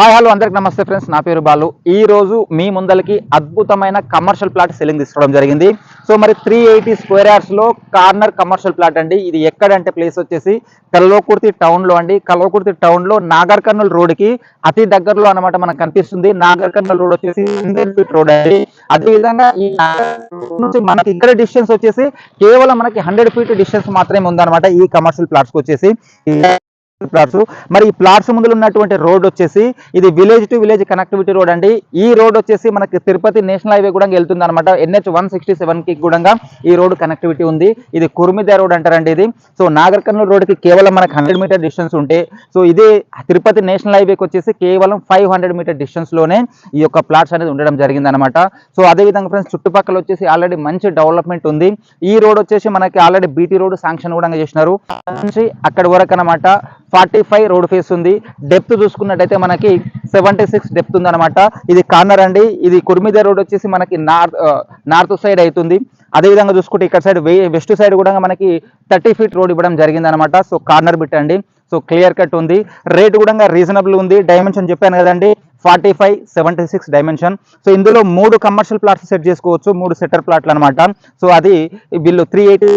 Hi hello అందరికి నమస్తే friends. నా పేరు బాలు. ఈ రోజు మీ ముందలకి అద్భుతమైన కమర్షియల్ ప్లాట్ సెల్లింగ్ తీసుకోవడం జరిగింది. సో మరి త్రీ ఎయిటీ స్క్వేర్ యార్డ్స్లో కార్నర్ కమర్షియల్ ప్లాట్ అండి. ఇది ఎక్కడంటే ప్లేస్ వచ్చేసి కల్లోకుర్తి టౌన్లో అండి. కల్లోకుర్తి టౌన్లో నాగర్ కర్నూల్ రోడ్కి అతి దగ్గరలో అన్నమాట మనకు కనిపిస్తుంది. నాగర్ కర్నూల్ రోడ్ వచ్చేసి హండ్రెడ్ ఫీట్ రోడ్ అండి. అదే విధంగా ఈ నుంచి మనకి ఇక్కడ డిస్టెన్స్ వచ్చేసి కేవలం మనకి హండ్రెడ్ ఫీట్ డిస్టెన్స్ మాత్రమే ఉందన్నమాట ఈ కమర్షియల్ ప్లాట్స్ వచ్చేసి. ప్లాట్స్ మరి ఈ ప్లాట్స్ ముందు ఉన్నటువంటి రోడ్ వచ్చేసి ఇది village to village connectivity road అండి. ఈ రోడ్ వచ్చేసి మనకి తిరుపతి నేషనల్ హైవే కూడా వెళ్తుంది అనమాట ఎన్హెచ్ వన్ సిక్స్టీ సెవెన్కి కూడా ఈ రోడ్ కనెక్టివిటీ ఉంది. ఇది కుర్మిద రోడ్ అంటారండి ఇది. సో నాగర్కర్నూలు రోడ్కి రోడ్కి కేవలం మనకి హండ్రెడ్ మీటర్ డిస్టెన్స్ ఉంటే సో ఇది తిరుపతి నేషనల్ హైవేకి వచ్చేసి కేవలం ఫైవ్ హండ్రెడ్ మీటర్ డిస్టెన్స్లోనే ఈ యొక్క ప్లాట్స్ అనేది ఉండడం జరిగింది అనమాట సో అదే విధంగా ఫ్రెండ్స్ చుట్టుపక్కల వచ్చేసి ఆల్రెడీ మంచి డెవలప్మెంట్ ఉంది. ఈ రోడ్ వచ్చేసి మనకి ఆల్రెడీ బీటీ రోడ్ శాంక్షన్ కూడా చేసినారు. అక్కడ అక్కడి వరకు అనమాట ఫార్టీ ఫైవ్ రోడ్ ఫేస్ ఉంది. డెప్త్ చూసుకున్నట్టయితే మనకి సెవెంటీ సిక్స్ డెప్త్ ఉందన్నమాట. ఇది కార్నర్ అండి. ఇది కుర్మిద రోడ్ వచ్చేసి మనకి నార్త్ నార్త్ సైడ్ అవుతుంది. అదే విధంగా చూసుకుంటే ఇక్కడ సైడ్ వెస్ట్ సైడ్ కూడా మనకి థర్టీ ఫీట్ రోడ్ ఇవ్వడం జరిగిందనమాట సో కార్నర్ బిట్ అండి. సో క్లియర్ కట్ ఉంది. రేట్ కూడా రీజనబుల్ ఉంది. డైమెన్షన్ చెప్పాను కదండి. Forty five seventy six dimension. So ఇందులో మూడు కమర్షియల్ ప్లాట్స్ సెట్ చేసుకోవచ్చు మూడు సెటర్ ప్లాట్లు అనమాట సో అది వీళ్ళు త్రీ ఎయిటీ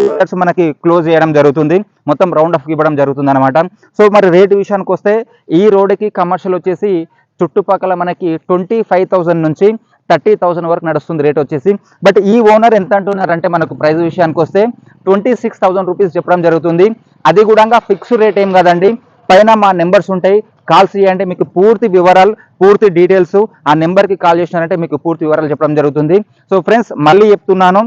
మనకి క్లోజ్ చేయడం జరుగుతుంది. మొత్తం రౌండ్ ఆఫ్ ఇవ్వడం జరుగుతుంది అనమాట సో మరి రేటు విషయానికి వస్తే ఈ రోడ్డుకి కమర్షియల్ వచ్చేసి చుట్టుపక్కల మనకి ట్వంటీ ఫైవ్ థౌసండ్ నుంచి థర్టీ థౌసండ్ వరకు నడుస్తుంది రేట్ వచ్చేసి. బట్ ఈ ఓనర్ ఎంత అంటున్నారంటే మనకు ప్రైస్ విషయానికి వస్తే ట్వంటీ సిక్స్ థౌసండ్ రూపీస్ చెప్పడం జరుగుతుంది. అది కూడా ఫిక్స్డ్ రేట్ ఏం కదండి. పైన మా నెంబర్స్ ఉంటాయి. కాల్స్ చేయండి మీకు పూర్తి వివరాలు పూర్తి డీటెయిల్స్ ఆ నెంబర్కి కాల్ చేసినారంటే మీకు పూర్తి వివరాలు చెప్పడం జరుగుతుంది. సో ఫ్రెండ్స్ మళ్ళీ చెప్తున్నాను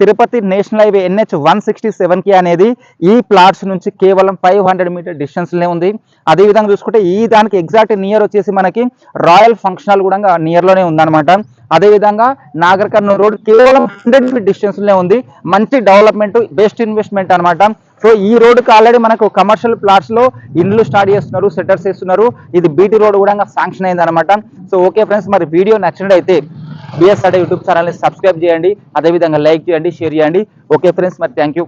Tirupati national highway NH one sixty సెవెన్కి అనేది ఈ ప్లాట్స్ నుంచి కేవలం ఫైవ్ హండ్రెడ్ మీటర్ డిస్టెన్స్లోనే ఉంది. అదే విధంగా చూసుకుంటే ఈ దానికి ఎగ్జాక్ట్ నియర్ వచ్చేసి మనకి రాయల్ ఫంక్షన్ హాల్ కూడా నియర్లోనే ఉందన్నమాట. అదే విధంగా నాగర్ కర్నూలు రోడ్ కేవలం హండ్రెడ్ ఫీట్ డిస్టెన్స్లోనే ఉంది. మంచి డెవలప్మెంట్ బెస్ట్ ఇన్వెస్ట్మెంట్ అనమాట సో ఈ రోడ్డుకి ఆల్రెడీ మనకు కమర్షియల్ ప్లాట్స్లో ఇండ్లు స్టార్ట్ చేస్తున్నారు సెటర్స్ వేస్తున్నారు. ఇది బీటీ రోడ్ కూడా శాంక్షన్ అయింది అనమాట సో ఓకే ఫ్రెండ్స్ మరి వీడియో నచ్చినట్టయితే బిఎస్ యూట్యూబ్ ఛానల్ని సబ్స్క్రైబ్ చేయండి. అదేవిధంగా లైక్ చేయండి షేర్ చేయండి. ఓకే ఫ్రెండ్స్ మరి థ్యాంక్ యూ